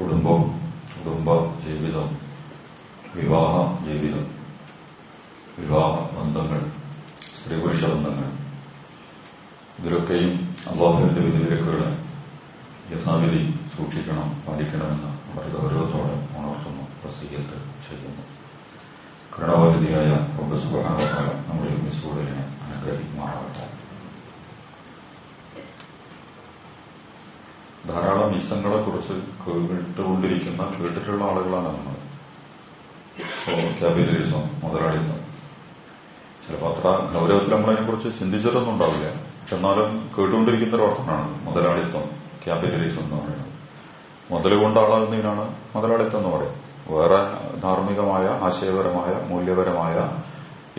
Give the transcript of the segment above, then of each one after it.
കുടുംബം കുടുംബ ജീവിതം വിവാഹ ജീവിതം വിവാഹ ബന്ധങ്ങൾ സ്ത്രീ പുരുഷ ബന്ധങ്ങൾ. ഇതിലൊക്കെയും അള്ളാഹുവിന്റെ വിധിവിലക്കുകളെ യഥാവിധി സൂക്ഷിക്കണം പാലിക്കണമെന്ന് വളരെ ഗൗരവത്തോടെ ഉണർത്തുന്നു വസീയത്ത് ചെയ്യുന്നു. കരുണാവതിയായ പ്രൊഫസർ നമ്മുടെ മിസ്കൂടലിനെ അനുഗ്രഹിക്കുമാറാവട്ടെ. ധാരാളം മിസ്സങ്ങളെ കുറിച്ച് കേട്ടുകൊണ്ടിരിക്കുന്ന കേട്ടിട്ടുള്ള ആളുകളാണ് നമ്മൾ. ക്യാപിറ്റലിസം മുതലാളിത്തം. ചിലപ്പോൾ അത്ര ഗൗരവത്തിൽ നമ്മളതിനെ കുറിച്ച് ചിന്തിച്ചിട്ടൊന്നും ഉണ്ടാവില്ല. പക്ഷെ എന്നാലും കേട്ടുകൊണ്ടിരിക്കുന്ന ഒരു മുതലാളിത്തം ക്യാപിറ്റലിസം എന്ന് പറയുന്നത്. മുതൽ ആളാകുന്നതിനാണ് മുതലാളിത്തം എന്ന് പറയും വേറെ ധാർമ്മികമായ ആശയപരമായ മൂല്യപരമായ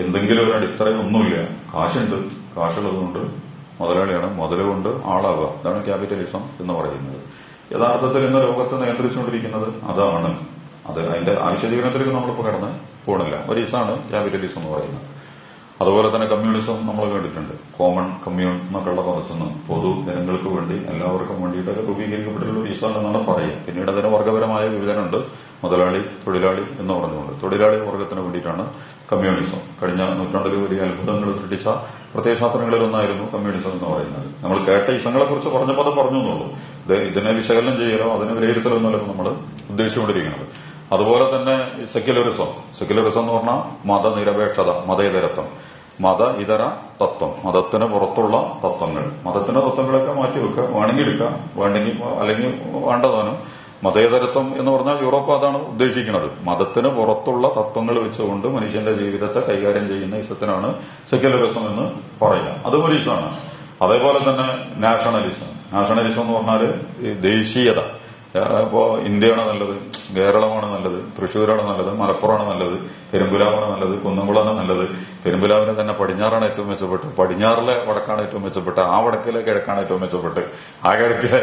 എന്തെങ്കിലും ഒരു അടിത്തറയൊന്നുമില്ല കാശുണ്ട് കാശുള്ളതുകൊണ്ട് മുതലാളിയാണ്. മുതൽ കൊണ്ട് ആളാവുക. അതാണ് ക്യാപിറ്റലിസം എന്ന് പറയുന്നത്. യഥാർത്ഥത്തിൽ ഇന്ന് ലോകത്തെ നിയന്ത്രിച്ചുകൊണ്ടിരിക്കുന്നത് അതാണ്. അത് അതിന്റെ ആവശ്യീകരണത്തിലേക്ക് നമ്മളിപ്പോൾ കടന്ന് പോണില്ല. ഒരു ഇസാണ് ക്യാപിറ്റലിസം എന്ന് പറയുന്നത്. അതുപോലെ തന്നെ കമ്മ്യൂണിസം നമ്മൾ കണ്ടിട്ടുണ്ട് കോമൺ കമ്മ്യൂൺ എന്നൊക്കെയുള്ള പദത്തുനിന്ന് പൊതു ജനങ്ങൾക്ക് വേണ്ടി എല്ലാവർക്കും വേണ്ടിയിട്ടൊക്കെ രൂപീകരിക്കപ്പെട്ടിട്ടുള്ള ഒരു ഇസ്ലാം എന്നാണ് പറയുക. പിന്നീട് അതിന് വർഗപരമായ വിഭജനമുണ്ട്. മുതലാളി തൊഴിലാളി എന്ന് പറഞ്ഞുകൊണ്ട്. തൊഴിലാളി വർഗത്തിന് വേണ്ടിയിട്ടാണ് കമ്മ്യൂണിസം കഴിഞ്ഞ നൂറ്റാണ്ടിൽ വലിയ അത്ഭുതങ്ങൾ സൃഷ്ടിച്ച പ്രത്യയശാസ്ത്രങ്ങളിലൊന്നായിരുന്നു കമ്മ്യൂണിസം എന്ന് പറയുന്നത്. നമ്മൾ കേട്ട ഇസങ്ങളെ കുറിച്ച് പറഞ്ഞപ്പോൾ അത് പറഞ്ഞു എന്നുള്ളൂ. ഇത് ഇതിനെ വിശകലനം ചെയ്യലോ അതിനെ വിലയിരുത്തലോ എന്നല്ലോ നമ്മൾ ഉദ്ദേശിച്ചുകൊണ്ടിരിക്കുന്നത്. അതുപോലെ തന്നെ സെക്യുലറിസം. സെക്യുലറിസം എന്ന് പറഞ്ഞാൽ മതനിരപേക്ഷത മതേതരത്വം. മത ഇതര തത്വം. മതത്തിന് പുറത്തുള്ള തത്വങ്ങൾ. മതത്തിന്റെ തത്വങ്ങളൊക്കെ മാറ്റിവെക്കുക വേണമെങ്കിൽ എടുക്കാം വേണ്ടെങ്കിൽ അല്ലെങ്കിൽ വേണ്ടതാനും. മതേതരത്വം എന്ന് പറഞ്ഞാൽ യൂറോപ്പ് അതാണ് ഉദ്ദേശിക്കുന്നത്. മതത്തിന് പുറത്തുള്ള തത്വങ്ങൾ വെച്ചുകൊണ്ട് മനുഷ്യന്റെ ജീവിതത്തെ കൈകാര്യം ചെയ്യുന്ന ഇസത്തിനാണ് സെക്യുലറിസം എന്ന് പറയുക. അത് ഇസമാണ് അതേപോലെ തന്നെ നാഷണലിസം. നാഷണലിസം എന്ന് പറഞ്ഞാൽ ദേശീയത. ഇപ്പോ ഇന്ത്യയാണ് നല്ലത് കേരളമാണ് നല്ലത് തൃശ്ശൂരാണ് നല്ലത് മലപ്പുറമാണ് നല്ലത് പെരുമ്പുലാവാണ് നല്ലത് കുന്നംകുളമാണ് നല്ലത്. പെരുമ്പുലാവിനെ തന്നെ പടിഞ്ഞാറാണ് ഏറ്റവും മെച്ചപ്പെട്ട് പടിഞ്ഞാറിലെ വടക്കാണ് ഏറ്റവും മെച്ചപ്പെട്ട് ആ വടക്കിലെ കിഴക്കാണ് ഏറ്റവും മെച്ചപ്പെട്ട് ആ കിഴക്കിലെ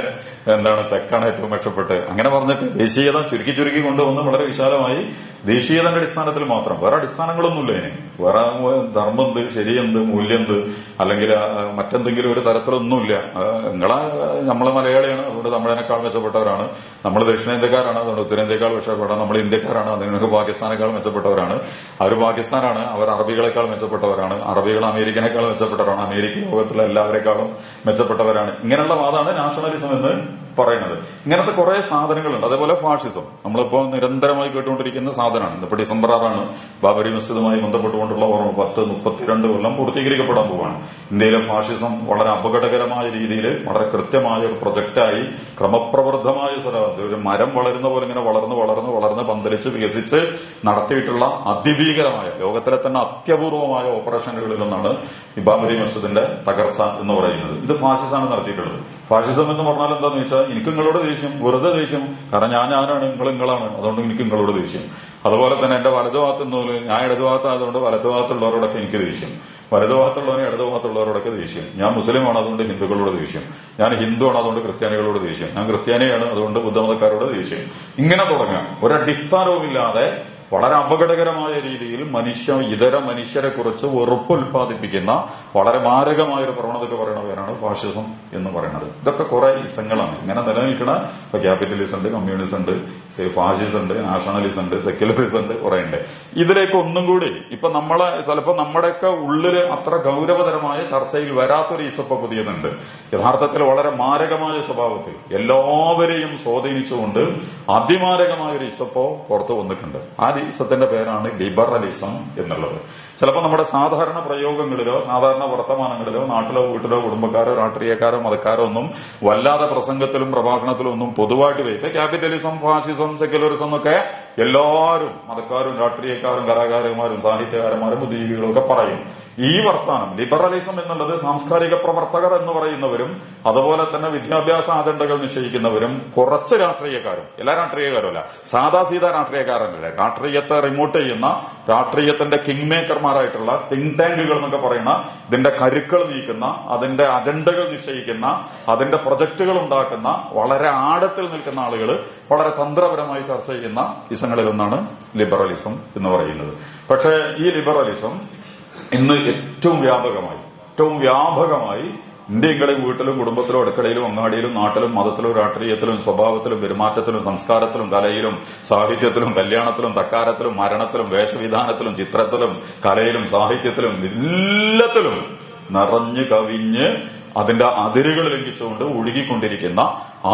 എന്താണ് തെക്കാണ് ഏറ്റവും മെച്ചപ്പെട്ട് അങ്ങനെ പറഞ്ഞിട്ട് ദേശീയത ചുരുക്കി ചുരുക്കി കൊണ്ടുവന്ന് വളരെ വിശാലമായി ദേശീയതന്റെ അടിസ്ഥാനത്തിൽ മാത്രം. വേറെ അടിസ്ഥാനങ്ങളൊന്നുമില്ല ഇതിന് വേറെ ധർമ്മം എന്ത് ശരിയെന്ത് മൂല്യന്ത് അല്ലെങ്കിൽ മറ്റെന്തെങ്കിലും ഒരു തരത്തിലൊന്നുമില്ല. നിങ്ങളെ നമ്മളെ മലയാളിയാണ്. അതുകൊണ്ട് നമ്മളതിനേക്കാൾ മെച്ചപ്പെട്ടവരാണ്. നമ്മൾ ദക്ഷിണേന്ത്യക്കാരാണ്. അതുകൊണ്ട് ഉത്തരേന്ത്യക്കാൾ മെച്ചപ്പെടാം നമ്മൾ ഇന്ത്യക്കാരാണ്. അതിനൊക്കെ പാകിസ്ഥാനേക്കാൾ മെച്ചപ്പെട്ടവരാണ്. അവർ പാകിസ്ഥാനാണ്. അവർ അറബികളെക്കാൾ മെച്ചപ്പെട്ടവരാണ്. അറബികൾ അമേരിക്കനേക്കാൾ മെച്ചപ്പെട്ടവരാണ്. അമേരിക്ക ലോകത്തിലെ എല്ലാവരെക്കാളും മെച്ചപ്പെട്ടവരാണ്. ഇങ്ങനെയുള്ള വാദമാണ് നാഷണലിസം എന്ന് പറയുന്നത്. ഇങ്ങനത്തെ കുറെ സാധനങ്ങളുണ്ട്. അതേപോലെ ഫാഷിസം നമ്മളിപ്പോ നിരന്തരമായി കേട്ടുകൊണ്ടിരിക്കുന്ന സാധനമാണ്. ഇപ്പൊ ഡിസംബർ ആറാണ്. ബാബരി മസ്ജിദുമായി ബന്ധപ്പെട്ടുകൊണ്ടുള്ള ഓർമ്മ പത്ത് മുപ്പത്തിരണ്ട് കൊല്ലം പൂർത്തീകരിക്കപ്പെടാൻ പോവാണ്. ഇന്ത്യയിലെ ഫാഷിസം വളരെ അപകടകരമായ രീതിയിൽ വളരെ കൃത്യമായ ഒരു പ്രൊജക്റ്റായി ക്രമപ്രവൃദ്ധമായ ഒരു മരം വളരുന്ന പോലെ ഇങ്ങനെ വളർന്ന് വളർന്ന് വളർന്ന് പന്തലിച്ച് വികസിച്ച് നടത്തിയിട്ടുള്ള അതിഭീകരമായ ലോകത്തിലെ തന്നെ അത്യപൂർവമായ ഓപ്പറേഷനുകളിലൊന്നാണ് ഈ ബാബരി മസ്ജിദിന്റെ തകർച്ച എന്ന് പറയുന്നത്. ഇത് ഫാഷിസാണ് നടത്തിയിട്ടുള്ളത്. ഫാഷിസം എന്ന് പറഞ്ഞാൽ എന്താന്ന് വെച്ചാൽ എനിക്ക് നിങ്ങളോട് ദേഷ്യം വെറുതെ ദേഷ്യം. കാരണം ഞാൻ ഞാനാണ് നിങ്ങൾ നിങ്ങളാണ്. അതുകൊണ്ട് എനിക്ക് നിങ്ങളോട് ദേഷ്യം. അതുപോലെ തന്നെ എന്റെ വലതുഭാഗത്ത് നിന്നോൽ ഞാൻ ഇടതുഭാഗത്തായതുകൊണ്ട് വലതുഭാഗത്തുള്ളവരോടൊക്കെ എനിക്ക് ദേഷ്യം. വലതുഭാഗത്തുള്ളവനെ ഇടതുഭാഗത്തുള്ളവരോടൊക്കെ ദേഷ്യം. ഞാൻ മുസ്ലിമാണ് അതുകൊണ്ട് ഹിന്ദുക്കളോട് ദേഷ്യം. ഞാൻ ഹിന്ദു ആണ് അതുകൊണ്ട് ക്രിസ്ത്യാനികളോട് ദേഷ്യം. ഞാൻ ക്രിസ്ത്യാനിയാണ് അതുകൊണ്ട് ബുദ്ധമതക്കാരോട് ദേഷ്യം. ഇങ്ങനെ തുടങ്ങാം. ഒരടിസ്ഥാനവുമില്ലാതെ വളരെ അപകടകരമായ രീതിയിൽ മനുഷ്യ ഇതര മനുഷ്യരെ കുറിച്ച് വെറുപ്പ് ഉൽപ്പാദിപ്പിക്കുന്ന വളരെ മാരകമായ ഒരു പ്രവണതയ്ക്ക് പറയുന്ന പേരാണ് ഫാഷിസം എന്ന് പറയുന്നത്. ഇതൊക്കെ കുറെ ഇസങ്ങളാണ് ഇങ്ങനെ നിലനിൽക്കുന്ന ഇപ്പൊ ക്യാപിറ്റലിസം ഉണ്ട് കമ്മ്യൂണിസം ഉണ്ട് ഫാഷിസം ഉണ്ട് നാഷണലിസം ഉണ്ട് സെക്യുലറിസം ഉണ്ട് കുറെ ഉണ്ട്. ഇതിലേക്ക് ഒന്നും കൂടി ഇപ്പൊ നമ്മളെ ചിലപ്പോ നമ്മുടെയൊക്കെ ഉള്ളിൽ അത്ര ഗൗരവതരമായ ചർച്ചയിൽ വരാത്തൊരു ഈസപ്പ പുതിയതുണ്ട്. യഥാർത്ഥത്തിൽ വളരെ മാരകമായ സ്വഭാവത്തിൽ എല്ലാവരെയും സ്വാധീനിച്ചുകൊണ്ട് അതിമാരകമായ ഒരു ഈസപ്പോ പുറത്തു വന്നിട്ടുണ്ട്. ആ ഈസത്തിന്റെ പേരാണ് ലിബറലിസം എന്നുള്ളത്. ചിലപ്പോൾ നമ്മുടെ സാധാരണ പ്രയോഗങ്ങളിലോ സാധാരണ വർത്തമാനങ്ങളിലോ നാട്ടിലോ വീട്ടിലോ കുടുംബക്കാരോ രാഷ്ട്രീയക്കാരോ മതക്കാരോ ഒന്നും വല്ലാതെ പ്രസംഗത്തിലും പ്രഭാഷണത്തിലും ഒന്നും പൊതുവായിട്ട് ഇപ്പൊ ക്യാപിറ്റലിസം ഫാഷിസം സെക്യുലറിസം ഒക്കെ എല്ലാവരും മതക്കാരും രാഷ്ട്രീയക്കാരും കലാകാരന്മാരും സാഹിത്യകാരന്മാരും ബുദ്ധിജീവികളും ഒക്കെ പറയും. ഈ വർത്താനം ലിബറലിസം എന്നുള്ളത് സാംസ്കാരിക പ്രവർത്തകർ എന്ന് പറയുന്നവരും അതുപോലെ തന്നെ വിദ്യാഭ്യാസ അജണ്ടകൾ നിശ്ചയിക്കുന്നവരും കുറച്ച് രാഷ്ട്രീയക്കാരും എല്ലാ രാഷ്ട്രീയക്കാരും അല്ല സാധാ സീതാ രാഷ്ട്രീയക്കാരനല്ല രാഷ്ട്രീയത്തെ റിമോട്ട് ചെയ്യുന്ന രാഷ്ട്രീയത്തിന്റെ കിങ് മേക്കർമാരായിട്ടുള്ള തിങ്ക് ടാങ്കുകൾ എന്നൊക്കെ പറയുന്ന ഇതിന്റെ കരുക്കൾ നീക്കുന്ന അതിന്റെ അജണ്ടകൾ നിശ്ചയിക്കുന്ന അതിന്റെ പ്രൊജക്ടുകൾ ഉണ്ടാക്കുന്ന വളരെ ആഴത്തിൽ നിൽക്കുന്ന ആളുകൾ വളരെ തന്ത്രപരമായി ചർച്ച ചെയ്യുന്ന ഇസങ്ങളിലൊന്നാണ് ലിബറലിസം എന്ന് പറയുന്നത്. പക്ഷേ ഈ ലിബറലിസം ഇന്ന് ഏറ്റവും വ്യാപകമായി ഏറ്റവും വ്യാപകമായി ഇന്ത്യയും വീട്ടിലും കുടുംബത്തിലും അടുക്കളയിലും അങ്ങാടിയിലും നാട്ടിലും മതത്തിലും രാഷ്ട്രീയത്തിലും സ്വഭാവത്തിലും പെരുമാറ്റത്തിലും സംസ്കാരത്തിലും കലയിലും സാഹിത്യത്തിലും കല്യാണത്തിലും തക്കാരത്തിലും മരണത്തിലും വേഷവിധാനത്തിലും ചിത്രത്തിലും കലയിലും സാഹിത്യത്തിലും എല്ലാത്തിലും നിറഞ്ഞു കവിഞ്ഞ് അതിന്റെ അതിരുകൾ ലംഘിച്ചുകൊണ്ട് ഒഴുകിക്കൊണ്ടിരിക്കുന്ന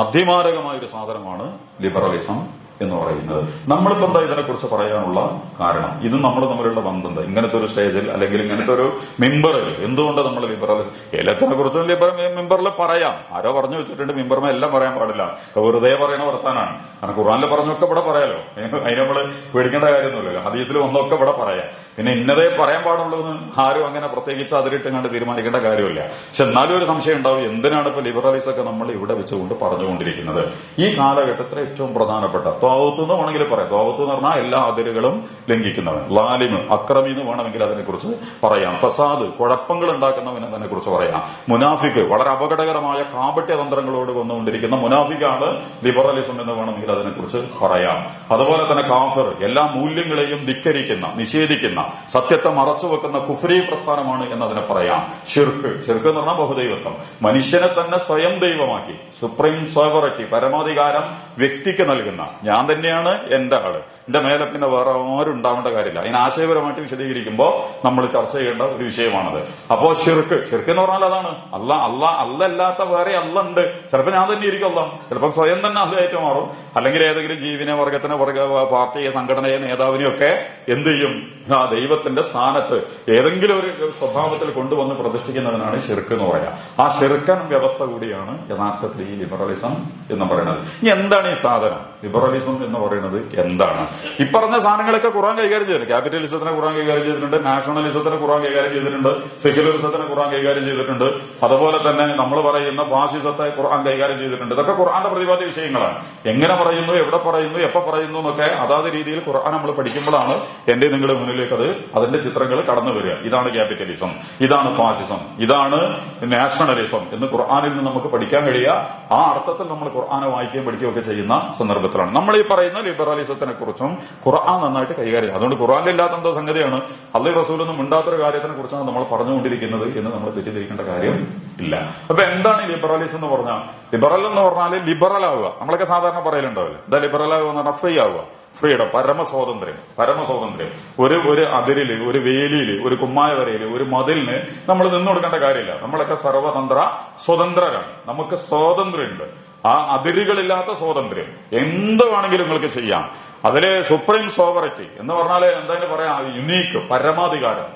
അതിമാരകമായ ഒരു സാധനമാണ് ലിബറലിസം. എന്ന് പറയുന്നത്. നമ്മളിപ്പോ എന്താ ഇതിനെക്കുറിച്ച് പറയാനുള്ള കാരണം? ഇത് നമ്മൾ തമ്മിലുള്ള ബന്ധം? ഇങ്ങനത്തെ ഒരു സ്റ്റേജിൽ അല്ലെങ്കിൽ ഇങ്ങനത്തെ ഒരു മെമ്പറിൽ എന്തുകൊണ്ട് നമ്മൾ ലിബറലിസ് എല്ലാത്തിനെ കുറിച്ചും ലിബറൽ മെമ്പറിൽ പറയാം. ആരോ പറഞ്ഞു വെച്ചിട്ടുണ്ട് മെമ്പർമ എല്ലാം പറയാൻ പാടില്ല. വെറുതെ പറയണ വർത്താനാണ്. കാരണം ഖുറാനിൽ പറഞ്ഞൊക്കെ ഇവിടെ പറയാലോ. അതിന് നമ്മൾ പേടിക്കേണ്ട കാര്യമൊന്നുമില്ലല്ലോ. ഹദീസിൽ ഒന്നൊക്കെ ഇവിടെ പറയാം. പിന്നെ ഇന്നതേ പറയാൻ പാടുള്ളൂ എന്ന് ആരും അങ്ങനെ പ്രത്യേകിച്ച് അതിരിട്ട് കണ്ട് തീരുമാനിക്കേണ്ട കാര്യമില്ല. പക്ഷെ എന്നാലും ഒരു സംശയം ഉണ്ടാവും എന്തിനാണ് ഇപ്പൊ ലിബറലിസ് ഒക്കെ നമ്മൾ ഇവിടെ വെച്ചുകൊണ്ട് പറഞ്ഞുകൊണ്ടിരിക്കുന്നത്? ഈ കാലഘട്ടത്തിലെ ഏറ്റവും പ്രധാനപ്പെട്ട ത്വാവത്ത് എന്ന് വേണമെങ്കിൽ പറയാം. ഗോവത്ത് എന്ന് പറഞ്ഞാൽ എല്ലാ അതിരുകളും ലംഘിക്കുന്നവൻ. ലാലിമ് അക്രമി എന്ന് വേണമെങ്കിൽ അതിനെക്കുറിച്ച് പറയാം. ഫസാദ് കുഴപ്പങ്ങൾ ഉണ്ടാക്കുന്നവൻ അതിനെ കുറിച്ച് പറയാം. മുനാഫിക്ക് വളരെ അപകടകരമായ കാപട്യ തന്ത്രങ്ങളോട് വന്നുകൊണ്ടിരിക്കുന്ന മുനാഫിക്കാണ് ലിബറലിസം എന്ന് വേണമെങ്കിൽ അതിനെക്കുറിച്ച് പറയാം. അതുപോലെ തന്നെ കാഫർ എല്ലാ മൂല്യങ്ങളെയും ധിക്കരിക്കുന്ന നിഷേധിക്കുന്ന സത്യത്തെ മറച്ചു വെക്കുന്ന കുഫ്രി പ്രസ്ഥാനമാണ് എന്നതിനെ പറയാം. ഷിർക്ക് ഷിർക്ക് എന്ന് പറഞ്ഞാൽ ബഹുദൈവത്വം. മനുഷ്യനെ തന്നെ സ്വയം ദൈവമാക്കി. സുപ്രീം സോവറിറ്റി പരമാധികാരം വ്യക്തിക്ക് നൽകുന്ന ഞാൻ തന്നെയാണ് എന്റെ ആൾ. എന്റെ മേലെ പിന്നെ വേറെ ആരും ഉണ്ടാവേണ്ട കാര്യമില്ല. അതിന് ആശയപരമായിട്ട് വിശദീകരിക്കുമ്പോൾ നമ്മൾ ചർച്ച ചെയ്യേണ്ട ഒരു വിഷയമാണത്. അപ്പോ ഷിർക്ക് ഷിർക്ക് എന്ന് പറഞ്ഞാൽ അതാണ്. അല്ല അല്ല അല്ലല്ലാത്ത വേറെ അല്ല ഉണ്ട്. ചിലപ്പോൾ ഞാൻ തന്നെ ഇരിക്കും അല്ല. ചിലപ്പോൾ സ്വയം തന്നെ അല്ലായിട്ട് മാറും അല്ലെങ്കിൽ ഏതെങ്കിലും ജീവിനെ വർഗത്തിനെ വർഗ പാർട്ടിയെ സംഘടനയെ നേതാവിനെ ഒക്കെ എന്ത് ചെയ്യും? ആ ദൈവത്തിന്റെ സ്ഥാനത്ത് ഏതെങ്കിലും ഒരു സ്വഭാവത്തിൽ കൊണ്ടുവന്ന് പ്രതിഷ്ഠിക്കുന്നതിനാണ് ഷിർക്ക് എന്ന് പറയാം. ആ ഷിർക്കൻ വ്യവസ്ഥ കൂടിയാണ് യഥാർത്ഥത്തിൽ ഈ ലിബറലിസം എന്ന് പറയുന്നത്. ഇനി എന്താണ് ഈ സാധനം? ലിബറലിസം എന്ന് പറയുന്നത് എന്താണ്? ഈ പറഞ്ഞ സാധനങ്ങളൊക്കെ ഖുറാൻ കൈകാര്യം ചെയ്തിട്ടുണ്ട്. ക്യാപിറ്റലിസത്തിനെ ഖുറാൻ കൈകാര്യം ചെയ്തിട്ടുണ്ട് നാഷണലിസത്തിനെ ഖുറാൻ കൈകാര്യം ചെയ്തിട്ടുണ്ട് സെക്യുലറിസത്തിനെ ഖുറാൻ കൈകാര്യം ചെയ്തിട്ടുണ്ട്. അതുപോലെ തന്നെ നമ്മൾ പറയുന്ന ഫാഷിസത്തെ ഖുർആൻ കൈകാര്യം ചെയ്തിട്ടുണ്ട്. ഇതൊക്കെ ഖുർആന്റെ പ്രതിപാദ്യ വിഷയങ്ങളാണ്. എങ്ങനെ പറയുന്നു എവിടെ പറയുന്നു എപ്പോ പറയുന്നു എന്നൊക്കെ അതാത് രീതിയിൽ ഖുർആൻ നമ്മൾ പഠിക്കുമ്പോഴാണ് എന്റെ നിങ്ങളുടെ മുന്നിലേക്ക് അത് അതിന്റെ ചിത്രങ്ങൾ കടന്നു വരിക. ഇതാണ് ക്യാപിറ്റലിസം. ഇതാണ് ഫാസിസം. ഇതാണ് നാഷണലിസം എന്ന് ഖുർആാനിൽ നിന്ന് നമുക്ക് പഠിക്കാൻ കഴിയുക. ആ അർത്ഥത്തിൽ നമ്മൾ ഖുർആാനെ വായിക്കുകയും പഠിക്കുകയും ഒക്കെ ചെയ്യുന്ന സന്ദർഭത്തിലാണ്. നമ്മൾ ഈ പറയുന്ന ലിബറലിസത്തിനെ കുറിച്ചും ഖുർആൻ നന്നായിട്ട് കൈകാര്യം ചെയ്യും. അതുകൊണ്ട് ഖുർആനിലില്ലാത്ത എന്തോ സംഗതിയാണ്. അള്ളി റസൂലൊന്നും മിണ്ടാത്തൊരു കാര്യത്തിനെ കുറിച്ചാണ് നമ്മൾ പറഞ്ഞുകൊണ്ടിരിക്കുന്നത് എന്ന് നമ്മൾ തെറ്റിദ്ധരിക്കേണ്ട കാര്യം ഇല്ല. അപ്പൊ എന്താണ് ലിബറലിസം എന്ന് പറഞ്ഞാൽ? ലിബറൽ എന്ന് പറഞ്ഞാൽ ലിബറൽ ആവുക. നമ്മളൊക്കെ സാധാരണ പറയലുണ്ടാവില്ല? എന്താ ലിബറൽ ആവുക എന്ന് പറഞ്ഞാൽ ഫ്രീ ആവുക. ഫ്രീഡം പരമസ്വാതന്ത്ര്യം പരമസ്വാതന്ത്ര്യം. ഒരു ഒരു അതിരിൽ ഒരു വേലിയിൽ ഒരു കുമ്മായ വരയിൽ ഒരു മതിലിന് നമ്മൾ നിന്നു കൊടുക്കേണ്ട കാര്യമില്ല. നമ്മളൊക്കെ സർവതന്ത്ര സ്വതന്ത്രരാണ്. നമുക്ക് സ്വാതന്ത്ര്യമുണ്ട്. ആ അതിരുകളില്ലാത്ത സ്വാതന്ത്ര്യം എന്ത് വേണമെങ്കിലും നിങ്ങൾക്ക് ചെയ്യാം. അതിലെ സുപ്രീം സോവറിറ്റി എന്ന് പറഞ്ഞാൽ എന്തായാലും പറയാം യുണീക്ക് പരമാധികാരം.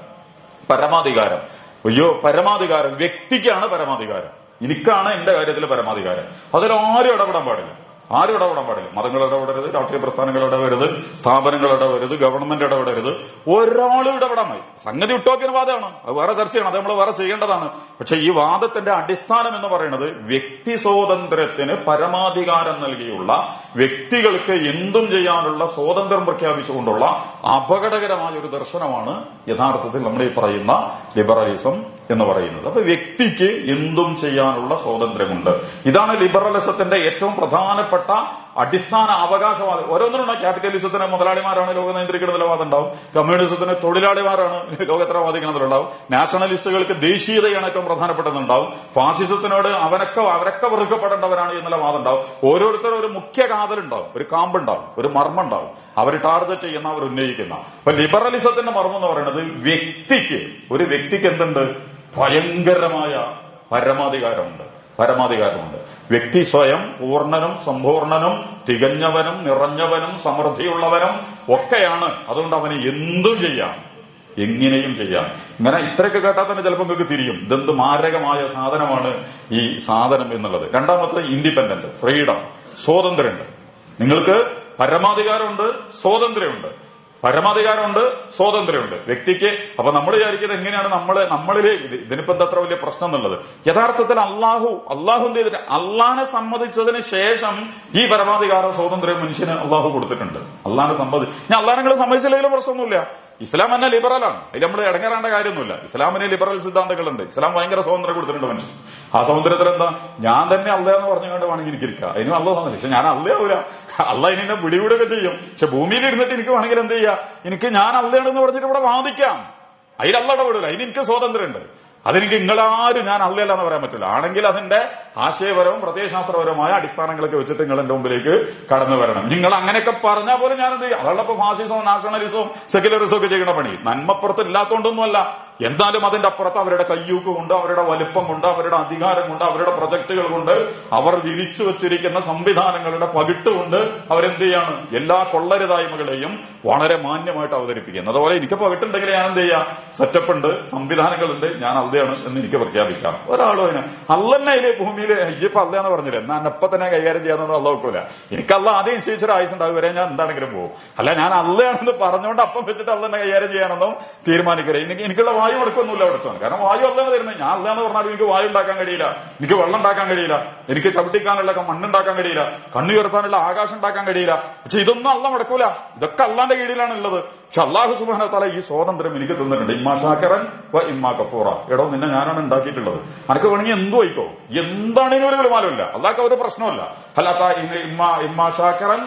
പരമാധികാരം. അയ്യോ പരമാധികാരം. വ്യക്തിക്കാണ് പരമാധികാരം. എനിക്കാണ് എന്റെ കാര്യത്തിൽ പരമാധികാരം. അതിൽ ആരും ഇടപെടാൻ പാടില്ല. ആരും ഇടപെടാൻ പാടില്ല. മതങ്ങൾ ഇടപെടരുത് രാഷ്ട്രീയ പ്രസ്ഥാനങ്ങൾ ഇടപെടരുത് സ്ഥാപനങ്ങൾ ഇടപെടരുത് ഗവൺമെന്റ് ഇടപെടരുത്. ഒരാളും ഇടപെടാൻ മതി സംഗതി ഉട്ടോപ്യൻ വാദമാണ് അത് വേറെ ചർച്ചയാണ് അത് നമ്മൾ വേറെ ചെയ്യേണ്ടതാണ്. പക്ഷെ ഈ വാദത്തിന്റെ അടിസ്ഥാനം എന്ന് പറയുന്നത് വ്യക്തി സ്വാതന്ത്ര്യത്തിന് പരമാധികാരം നൽകിയുള്ള വ്യക്തികൾക്ക് എന്തും ചെയ്യാനുള്ള സ്വാതന്ത്ര്യം പ്രഖ്യാപിച്ചുകൊണ്ടുള്ള അപകടകരമായ ഒരു ദർശനമാണ് യഥാർത്ഥത്തിൽ നമ്മൾ ഈ പറയുന്ന ലിബറലിസം എന്ന് പറയുന്നത്. അപ്പൊ വ്യക്തിക്ക് എന്തും ചെയ്യാനുള്ള സ്വാതന്ത്ര്യമുണ്ട്. ഇതാണ് ലിബറലിസത്തിന്റെ ഏറ്റവും പ്രധാനപ്പെട്ട അടിസ്ഥാന അവകാശവാദം. ഓരോന്നിനും ക്യാപിറ്റലിസത്തിന് മുതലാളിമാരാണ് ലോകം നിയന്ത്രിക്കുന്ന വാദം ഉണ്ടാവും. കമ്മ്യൂണിസത്തിന് തൊഴിലാളിമാരാണ് ലോകത്തിനെ വാദിക്കുന്നതിലുണ്ടാവും നാഷണലിസ്റ്റുകൾക്ക് ദേശീയതയാണ് ഏറ്റവും പ്രധാനപ്പെട്ടതുണ്ടാവും. ഫാസിസത്തിനോട് അവനൊക്കെ അവരൊക്കെ വെറുക്കപ്പെടേണ്ടവരാണ് എന്നുള്ള വാദം ഉണ്ടാവും ഓരോരുത്തരും ഒരു മുഖ്യ കാതലുണ്ടാവും. ഒരു കാമ്പുണ്ടാവും. ഒരു മർമ്മം ഉണ്ടാവും അവർ ടാർഗറ്റ് ചെയ്യുന്ന അവർ ഉന്നയിക്കുന്ന അപ്പൊ ലിബറലിസത്തിന്റെ മർമ്മം എന്ന് പറയുന്നത് വ്യക്തിക്ക്. ഒരു വ്യക്തിക്ക് എന്തുണ്ട്? ഭയങ്കരമായ പരമാധികാരമുണ്ട്. പരമാധികാരമുണ്ട്. വ്യക്തി സ്വയം പൂർണനും സമ്പൂർണനും തികഞ്ഞവനും നിറഞ്ഞവനും സമൃദ്ധിയുള്ളവനും ഒക്കെയാണ്. അതുകൊണ്ട് അവന് എന്തും ചെയ്യാം. എങ്ങനെയും ചെയ്യാം. ഇങ്ങനെ ഇത്രയൊക്കെ കേട്ടാൽ തന്നെ ചിലപ്പോൾ നിങ്ങൾക്ക് തിരിയും. ഇതെന്ത് മാരകമായ സാധനമാണ് ഈ സാധനം എന്നുള്ളത്. രണ്ടാമത്തെ ഇൻഡിപെൻഡന്റ് ഫ്രീഡം സ്വാതന്ത്ര്യമുണ്ട്. നിങ്ങൾക്ക് പരമാധികാരമുണ്ട് സ്വാതന്ത്ര്യമുണ്ട്. പരമാധികാരമുണ്ട് സ്വാതന്ത്ര്യമുണ്ട്. വ്യക്തിക്ക് അപ്പൊ നമ്മൾ വിചാരിക്കുന്നത് എങ്ങനെയാണ് നമ്മൾ നമ്മളിലെ ഇത് ഇതിനിപ്പോ എന്താ അത്ര വലിയ പ്രശ്നം എന്നുള്ളത്? യഥാർത്ഥത്തിൽ അള്ളാഹു അള്ളാഹു എന്ത് ചെയ്തിട്ട് അള്ളാഹിനെ സമ്മതിച്ചതിന് ശേഷം ഈ പരമാധികാര സ്വാതന്ത്ര്യം മനുഷ്യന് അള്ളാഹു കൊടുത്തിട്ടുണ്ട്. അള്ളാഹിനെ സമ്മതി ഞാൻ അള്ളാഹിനെ സമ്മതിച്ചില്ലെങ്കിലും പ്രശ്നമൊന്നുമില്ല. ഇസ്ലാം തന്നെ ലിബറലാണ് അതിൽ നമ്മൾ ഇടങ്ങേറേണ്ട കാര്യമൊന്നുമില്ല. ഇസ്ലാമിന് ലിബറൽ സിദ്ധാന്തങ്ങളുണ്ട്. ഇസ്ലാം ഭയങ്കര സ്വാതന്ത്ര്യം കൊടുത്തിട്ടുണ്ട് മനുഷ്യൻ ആ സ്വാതന്ത്ര്യത്തിൽ എന്താ? ഞാൻ തന്നെ അല്ല എന്ന് പറഞ്ഞുകൊണ്ട് വേണമെങ്കിൽ എനിക്ക് ഇരിക്കുക അതിനും അല്ല. തന്നെ പക്ഷെ ഞാൻ അല്ലയാവൂല അല്ല ഇനി എന്നെ പിടികൂടൊക്കെ ചെയ്യും. പക്ഷെ ഭൂമിയിൽ ഇരുന്നിട്ട് എനിക്ക് വേണമെങ്കിൽ എന്ത് ചെയ്യാം? എനിക്ക് ഞാൻ അല്ലയാണെന്ന് പറഞ്ഞിട്ട് ഇവിടെ വാദിക്കാം. അതിലല്ല ഇടപെടില്ല. അതിന് എനിക്ക് സ്വാതന്ത്ര്യമുണ്ട്. അതെനിക്ക് നിങ്ങളാരും ഞാൻ അല്ലല്ല എന്ന് പറയാൻ പറ്റില്ല. ആണെങ്കിൽ അതിന്റെ ആശയപരവും പ്രത്യയശാസ്ത്രപരവുമായ അടിസ്ഥാനങ്ങളൊക്കെ വെച്ചിട്ട് നിങ്ങൾ എന്റെ മുമ്പിലേക്ക് കടന്നു വരണം. നിങ്ങൾ അങ്ങനെയൊക്കെ പറഞ്ഞാൽ പോലും ഞാൻ എന്ത് ചെയ്യും? അതല്ല ഇപ്പൊ ഫാസിസവും നാഷണലിസവും സെക്യുലറിസവും ഒക്കെ ചെയ്യുന്ന പണി. നന്മപ്പുറത്ത് ഇല്ലാത്തതുകൊണ്ടൊന്നുമല്ല. എന്തായാലും അതിന്റെ അപ്പുറത്ത് അവരുടെ കയ്യൂക്ക് ഉണ്ട് അവരുടെ വലിപ്പം കൊണ്ട് അവരുടെ അധികാരം കൊണ്ട് അവരുടെ പ്രൊജക്ടുകൾ കൊണ്ട് അവർ വിരിച്ചു വച്ചിരിക്കുന്ന സംവിധാനങ്ങളുടെ പകിട്ട് കൊണ്ട് അവരെന്ത് ചെയ്യാണ് എല്ലാ കൊള്ളരുതായ്മകളെയും വളരെ മാന്യമായിട്ട് അവതരിപ്പിക്കുന്നത് അതുപോലെ എനിക്ക് പകിട്ടുണ്ടെങ്കിൽ ഞാൻ എന്ത് ചെയ്യാം? സെറ്റപ്പ് ഉണ്ട് സംവിധാനങ്ങളുണ്ട് ഞാൻ അല്ലയാണ് എന്ന് എനിക്ക് പ്രഖ്യാപിക്കാം. ഒരാളും അതിന് അല്ലെന്നെ അതിലെ ഭൂമിയിൽ ഇജിപ്പ് അല്ല എന്ന് പറഞ്ഞില്ല? ഞാൻ എന്നെ തന്നെ കൈകാര്യം ചെയ്യാനൊന്നും അല്ല നോക്കൂല എനിക്ക് അല്ല ആദ്യം നിശ്ചയിച്ചൊരു ആയുസ് ഉണ്ടാവും വരെ ഞാൻ എന്താണെങ്കിലും പോകും. അല്ല ഞാൻ അല്ലയാണെന്ന് പറഞ്ഞുകൊണ്ട് അപ്പം വെച്ചിട്ട് അല്ലെന്നെ കൈകാര്യം ചെയ്യാനൊന്നും തീരുമാനിക്കരുത് എനിക്ക് എനിക്കുള്ള വായു എടുക്കൊന്നുമില്ല അവിടെ കാരണം വായു അല്ലാതെ തരുന്നത് ഞാൻ അല്ലാന്ന് പറഞ്ഞാൽ എനിക്ക് വായു ഉണ്ടാക്കാൻ കഴിയില്ല. എനിക്ക് വെള്ളം ഉണ്ടാക്കാൻ കഴിയില്ല. എനിക്ക് ചവിട്ടിക്കാനുള്ള മണ്ണുണ്ടാക്കാൻ കഴിയില്ല. കണ്ണു ഉയർത്താനുള്ള ആകാശം ഉണ്ടാക്കാൻ കഴിയില്ല. പക്ഷെ ഇതൊന്നും അല്ല മുടക്കൂല. ഇതൊക്കെ അല്ലാന്റെ കീഴിലാണ് ഉള്ളത്. പക്ഷെ അള്ളാഹു സുബാന തല ഈ സ്വാതന്ത്ര്യം എനിക്ക് തന്നിട്ടുണ്ട്. ഇമ്മാ ഷാക്കറൻ വ ഇമ്മാ കഫൂറ എടോ നിന്നെ ഞാനാണ് ഉണ്ടാക്കിയിട്ടുള്ളത്. അനക്ക് വേണമെങ്കിൽ എന്തു ആയിക്കോ എന്താണെങ്കിലും ഒരു വിലമാനമില്ല അള്ളാഹ് ഒരു പ്രശ്നമല്ല അല്ലാത്ത ഇമ്മാ ഇമ്മാ ഷാക്കറൻ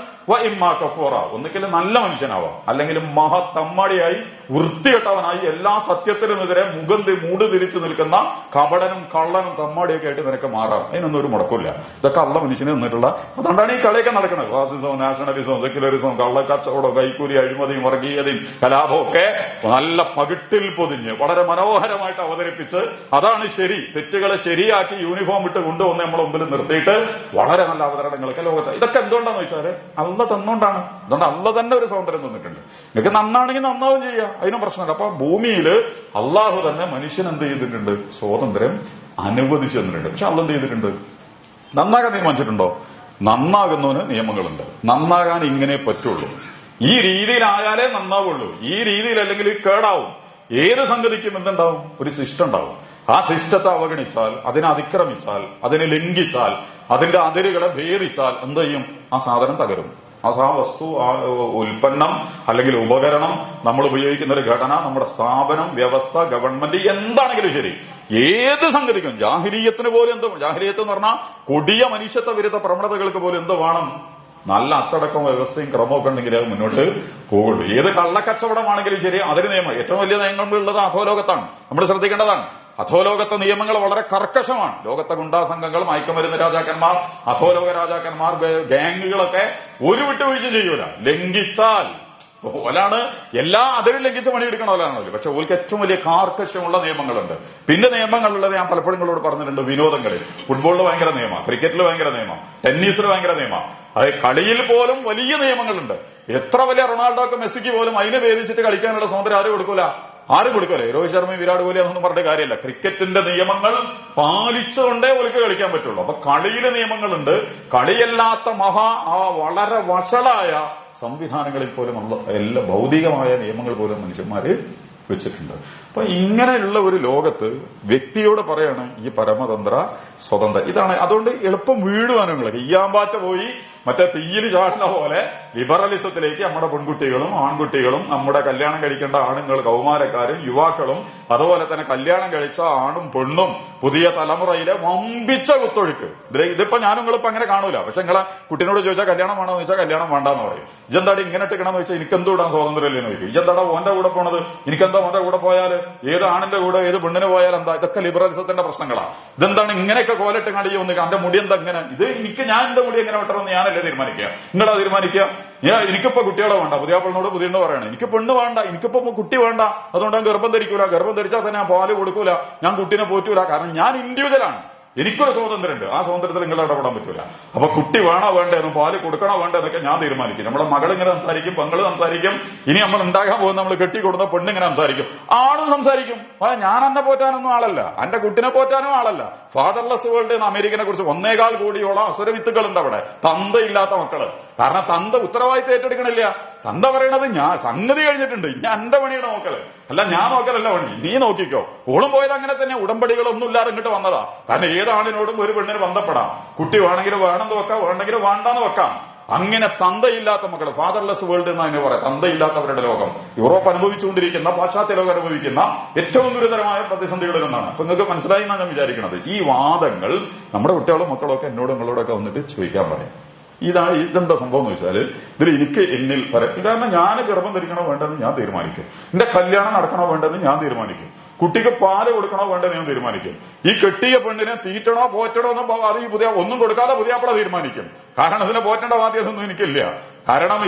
കഫൂറ. ഒന്നിക്കൽ നല്ല മനുഷ്യനാവാം. അല്ലെങ്കിൽ മഹത്തമ്മടിയായി വൃത്തികെട്ടവനായി എല്ലാ സത്യത്തിനുമെതിരെ മുഖം മൂട് തിരിച്ചു നിൽക്കുന്ന കപടനും കള്ളനും തമ്മടിയൊക്കെ ആയിട്ട് നിനക്ക് മാറാം. അതിനൊന്നും ഒരു മുടക്കില്ല. ഇതൊക്കെ അള്ള മനുഷ്യന് നിന്നിട്ടുള്ള അതുകൊണ്ടാണ് ഈ കളിയൊക്കെ നടക്കുന്നത്. ഫാസിസവും നാഷണലിസവും സെക്യുലറിസവും കള്ളക്കച്ചവടവും കൈക്കൂലി അഴിമതിയും വർഗീയതയും കലാപവും ഒക്കെ നല്ല പകിട്ടിൽ പൊതിഞ്ഞ് വളരെ മനോഹരമായിട്ട് അവതരിപ്പിച്ച് അതാണ് ശരി. തെറ്റുകളെ ശരിയാക്കി യൂണിഫോം ഇട്ട് കൊണ്ടുവന്ന് നമ്മളെ മുമ്പിൽ നിർത്തിയിട്ട് വളരെ നല്ല അവതരണങ്ങളൊക്കെ ലോകത്ത്. ഇതൊക്കെ എന്തുകൊണ്ടാന്ന് വെച്ചാൽ അല്ല തന്നോണ്ടാണ്. അതുകൊണ്ട് അല്ല തന്നെ ഒരു സ്വാതന്ത്ര്യം തന്നിട്ടുണ്ട്. നിങ്ങൾക്ക് നന്നാണെങ്കിൽ നന്നാവും ചെയ്യാം. അതിനും പ്രശ്നമില്ല. അപ്പൊ ഭൂമിയിൽ അള്ളാഹു തന്നെ മനുഷ്യൻ എന്ത് ചെയ്തിട്ടുണ്ട്? സ്വാതന്ത്ര്യം അനുവദിച്ചു തന്നിട്ടുണ്ട്. പക്ഷെ അല്ല ചെയ്തിട്ടുണ്ട്? നന്നാകാൻ തീരുമാനിച്ചിട്ടുണ്ടോ? നന്നാകുന്നവന് നിയമങ്ങളുണ്ട്. നന്നാകാൻ ഇങ്ങനെ പറ്റുള്ളൂ. ഈ രീതിയിലായാലേ നന്നാവുള്ളൂ. ഈ രീതിയിൽ അല്ലെങ്കിൽ കേടാവും. ഏത് സംഗതിക്കും എന്തുണ്ടാവും? ഒരു സിസ്റ്റം ഉണ്ടാവും. ആ ശിഷ്ടത്തെ അവഗണിച്ചാൽ അതിനെ അതിക്രമിച്ചാൽ അതിനെ ലംഘിച്ചാൽ അതിന്റെ അതിരുകളെ ഭേദിച്ചാൽ എന്ത് ചെയ്യും? ആ സാധനം തകരും. ആ വസ്തു ആ ഉൽപ്പന്നം അല്ലെങ്കിൽ ഉപകരണം നമ്മൾ ഉപയോഗിക്കുന്ന ഒരു ഘടന നമ്മുടെ സ്ഥാപനം വ്യവസ്ഥ ഗവൺമെന്റ് എന്താണെങ്കിലും ശരി. ഏത് സംഗതിക്കും ജാഹിരീയത്തിന് പോലും എന്ത് ജാഹിരീയത്ത് എന്ന് പറഞ്ഞാൽ കൊടിയ മനുഷ്യത്വ വിരുദ്ധ പ്രവണതകൾക്ക് പോലും എന്ത് വേണം? നല്ല അച്ചടക്കവും വ്യവസ്ഥയും ക്രമവും ഒക്കെ ഉണ്ടെങ്കിൽ അത് മുന്നോട്ട് പോകുള്ളൂ ഏത് കള്ളക്കച്ചവടമാണെങ്കിലും ശരി അതിന് നിയമം. ഏറ്റവും വലിയ നിയമങ്ങളുള്ളത് അധോലോകത്താണ് നമ്മൾ ശ്രദ്ധിക്കേണ്ടതാണ്. അധോലോകത്തെ നിയമങ്ങൾ വളരെ കർക്കശമാണ്. ലോകത്തെ ഗുണ്ടാ സംഘങ്ങൾ മയക്കുമരുന്ന് രാജാക്കന്മാർ അധോലോക രാജാക്കന്മാർ ഗാങ്ങുകളൊക്കെ ഒരു വിട്ടുവീഴ്ച ചെയ്യൂല. ലംഘിച്ചാൽ. ഓലാണ് എല്ലാ അതിരും ലംഘിച്ച് പണിയെടുക്കണമല്ലാണല്ലോ പക്ഷെ ഓൽക്ക് ഏറ്റവും വലിയ കാർക്കശ്യമുള്ള നിയമങ്ങളുണ്ട്. പിന്നെ നിയമങ്ങളുള്ളത് ഞാൻ പലപ്പോഴും നിങ്ങളോട് പറഞ്ഞിട്ടുണ്ട് വിനോദങ്ങളിൽ ഫുട്ബോളിൽ ഭയങ്കര നിയമം ക്രിക്കറ്റിൽ ഭയങ്കര നിയമം ടെന്നീസിൽ ഭയങ്കര നിയമം. അത് കളിയിൽ പോലും വലിയ നിയമങ്ങളുണ്ട്. എത്ര വലിയ റൊണാൾഡോക്ക് മെസ്സിക്ക് പോലും അതിനെ ഭേദിച്ചിട്ട് കളിക്കാനുള്ള സ്വാതന്ത്ര്യം ആരും കൊടുക്കൂല. ആരും കൊടുക്കല്ലേ രോഹിത് ശർമ്മയും വിരാട് കോഹ്ലി അതൊന്നും പറഞ്ഞ കാര്യമല്ല. ക്രിക്കറ്റിന്റെ നിയമങ്ങൾ പാലിച്ചുകൊണ്ടേ ഒലിക്ക് കളിക്കാൻ പറ്റുള്ളൂ. അപ്പൊ കളിയിലെ നിയമങ്ങളുണ്ട്. കളിയല്ലാത്ത മഹാ ആ വളരെ വഷളായ സംവിധാനങ്ങളിൽ പോലും നമ്മൾ എല്ലാ ഭൗതികമായ നിയമങ്ങൾ പോലും മനുഷ്യന്മാര് വെച്ചിട്ടുണ്ട്. അപ്പൊ ഇങ്ങനെയുള്ള ഒരു ലോകത്ത് വ്യക്തിയോട് പറയാണ് ഈ പരമതന്ത്ര സ്വതന്ത്ര. ഇതാണ് അതുകൊണ്ട് എളുപ്പം വീഴുവാനും ഇയ്യാമ്പാറ്റ പോയി മറ്റേ തീയിൽ ചാടുന്ന പോലെ ലിബറലിസത്തിലേക്ക് നമ്മുടെ പെൺകുട്ടികളും ആൺകുട്ടികളും നമ്മുടെ കല്യാണം കഴിക്കേണ്ട ആണുങ്ങൾ കൗമാരക്കാരും യുവാക്കളും അതുപോലെ തന്നെ കല്യാണം കഴിച്ച ആണും പെണ്ണും പുതിയ തലമുറയിലെ വമ്പിച്ച കുത്തൊഴുക്ക്. ഇതിപ്പോ ഞാനും നിങ്ങളിപ്പോ അങ്ങനെ കാണൂല. പക്ഷെ നിങ്ങളെ കുട്ടിനോട് ചോദിച്ചാൽ കല്യാണം വേണോ ചോദിച്ചാൽ കല്യാണം വേണ്ടെന്ന് പറയും. ഇജെന്താടി ഇങ്ങനെ ഇട്ടിക്കണമെന്ന് വെച്ചാൽ എനിക്ക് എന്തോ ഇടാൻ സ്വാതന്ത്ര്യം ഇല്ലെന്ന് ചോദിക്കും. ഇജെന്താടാ ഓന്റെ കൂടെ പോണത്? എനിക്കെന്താ ഓന്റെ കൂടെ പോയാൽ ഏത് ആണിന്റെ കൂടെ ഏത് പെണ്ണിന് പോയാൽ എന്താ? ഇതൊക്കെ ലിബറലിസത്തിന്റെ പ്രശ്നങ്ങളാണ് ഇതെന്താണ് ഇങ്ങനെയൊക്കെ കോലിട്ട് കടി ഒന്ന് എന്റെ മുടി എന്താ ഇങ്ങനെ? ഇത് എനിക്ക് ഞാൻ എന്റെ മുടി എങ്ങനെ വെട്ടണമെന്ന് ഞാനല്ലേ തീരുമാനിക്കുക? നിങ്ങളാ തീരുമാനിക്കുക? ഞാൻ എനിക്കിപ്പോ കുട്ടികളെ വേണ്ട. പുതിയ പെണ്ണോട് പുതിയ പറയണം. എനിക്ക് പെണ്ണ് വേണ്ട. എനിക്കിപ്പോ കുട്ടി വേണ്ട. അതുകൊണ്ട് ഞാൻ ഗർഭം ധരിക്കൂല. ഗർഭം ധരിച്ചാൽ തന്നെ ഞാൻ പാൽ കൊടുക്കൂല. ഞാൻ കുട്ടീനെ പോറ്റൂല. കാരണം ഞാൻ ഇൻഡിവിജ്വലാണ് എനിക്കൊരു സ്വാതന്ത്ര്യമുണ്ട്. ആ സ്വാതന്ത്ര്യത്തിൽ നിങ്ങൾ ഇടപെടാൻ പറ്റൂല. അപ്പൊ കുട്ടി വേണോ വേണ്ടേ? എന്ന് പാൽ കൊടുക്കണോ വേണ്ടേ? എന്നൊക്കെ ഞാൻ തീരുമാനിക്കും. നമ്മുടെ മകൾ ഇങ്ങനെ സംസാരിക്കും പെങ്ങൾ സംസാരിക്കും. ഇനി നമ്മൾ ഉണ്ടാകാൻ പോകുന്ന നമ്മൾ കെട്ടി പെണ്ണ് പെണ്ണിങ്ങനെ സംസാരിക്കും. ആളും സംസാരിക്കും. അതെ ഞാൻ എന്നെ പോറ്റാനൊന്നും ആളല്ല. എന്റെ കുട്ടിനെ പോറ്റാനും ആളല്ല. ഫാദർലെസ് വേൾഡ് എന്ന അമേരിക്കനെ കുറിച്ച് ഒന്നേകാൽ കോടിയോളം അസുരവിത്തുകളുണ്ട് അവിടെ. തന്തയില്ലാത്ത മക്കൾ. കാരണം തന്ത ഉത്തരവാദിത്തം ഏറ്റെടുക്കണില്ല. തന്ത പറയണത് ഞാൻ സംഗതി കഴിഞ്ഞിട്ടുണ്ട്. ഞാൻ എന്റെ പണിയുടെ നോക്കൽ. അല്ല ഞാൻ നോക്കലല്ല പണി. നീ നോക്കിക്കോ. ഓളും പോയത് അങ്ങനെ തന്നെ. ഉടമ്പടികളൊന്നും ഇല്ലാതെ ഇങ്ങോട്ട് വന്നതാ. കാരണം ഏതാണിനോടും ഒരു പെണ്ണിന് ബന്ധപ്പെടാം. കുട്ടി വേണമെങ്കിൽ വേണമെന്ന് വെക്കാം വേണമെങ്കിൽ വേണ്ടാന്ന് വെക്കാം. അങ്ങനെ തന്തയില്ലാത്ത മക്കൾ ഫാദർലെസ് വേൾഡ് എന്നാണ് അതിനെ പറയാം. തന്തയില്ലാത്തവരുടെ ലോകം. യൂറോപ്പ് അനുഭവിച്ചുകൊണ്ടിരിക്കുന്ന പാശ്ചാത്യ ലോകം അനുഭവിക്കുന്ന ഏറ്റവും ഗുരുതരമായ പ്രതിസന്ധികളിൽ ഒന്നാണ്. അപ്പൊ നിങ്ങൾക്ക് മനസ്സിലായി എന്നാണ് ഞാൻ വിചാരിക്കുന്നത് ഈ വാദങ്ങൾ നമ്മുടെ കുട്ടികളും മക്കളും ഒക്കെ എന്നോടും നിങ്ങളോടൊക്കെ വന്നിട്ട് ചോദിക്കാൻ പറയാം. ഇതാണ് ഇതെന്താ സംഭവം എന്ന് വെച്ചാൽ ഇതിൽ എനിക്ക് എന്നിൽ പറയാം. കാരണം ഞാൻ ഗർഭം ധരിക്കണോ വേണ്ടെന്ന് ഞാൻ തീരുമാനിക്കും. എന്റെ കല്യാണം നടക്കണോ വേണ്ടെന്ന് ഞാൻ തീരുമാനിക്കും. കുട്ടിക്ക് പാൽ കൊടുക്കണോ വേണ്ടെന്ന് ഞാൻ തീരുമാനിക്കും. ഈ കെട്ടിയ പെണ്ണിനെ തീറ്റണോ പോറ്റണോ എന്ന് അത് ഈ പുതിയ ഒന്നും കൊടുക്കാതെ പുതിയാപ്പിള തീരുമാനിക്കും. കാരണം അതിനെ പോറ്റേണ്ട ബാധ്യതയൊന്നും എനിക്കില്ല. കാരണം